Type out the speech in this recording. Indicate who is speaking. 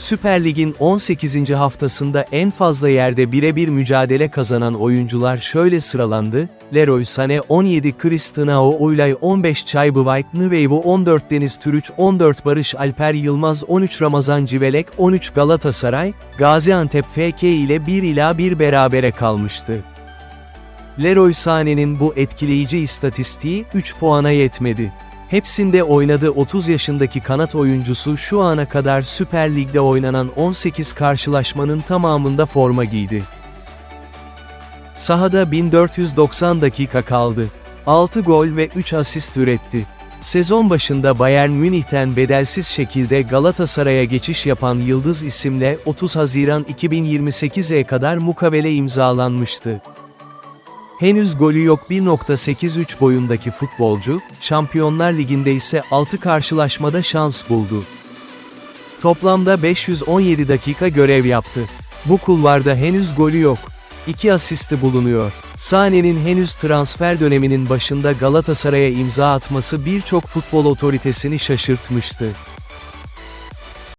Speaker 1: Süper Lig'in 18. haftasında en fazla yerde birebir mücadele kazanan oyuncular şöyle sıralandı, Leroy Sané 17 Cristiano Oylay 15 Çaybıvayk Nıveyvu 14 Deniz Türüç 14 Barış Alper Yılmaz 13 Ramazan Civelek 13 Galatasaray, Gaziantep FK ile 1 ila 1 berabere kalmıştı. Leroy Sané'nin bu etkileyici istatistiği 3 puana yetmedi. Hepsinde oynadığı 30 yaşındaki kanat oyuncusu şu ana kadar Süper Lig'de oynanan 18 karşılaşmanın tamamında forma giydi. Sahada 1490 dakika kaldı. 6 gol ve 3 asist üretti. Sezon başında Bayern Münih'ten bedelsiz şekilde Galatasaray'a geçiş yapan Yıldız isimle 30 Haziran 2028'e kadar mukavele imzalanmıştı. Henüz golü yok 1.83 boyundaki futbolcu, Şampiyonlar Ligi'nde ise 6 karşılaşmada şans buldu. Toplamda 517 dakika görev yaptı. Bu kulvarda henüz golü yok. 2 asisti bulunuyor. Sané'nin henüz transfer döneminin başında Galatasaray'a imza atması birçok futbol otoritesini şaşırtmıştı.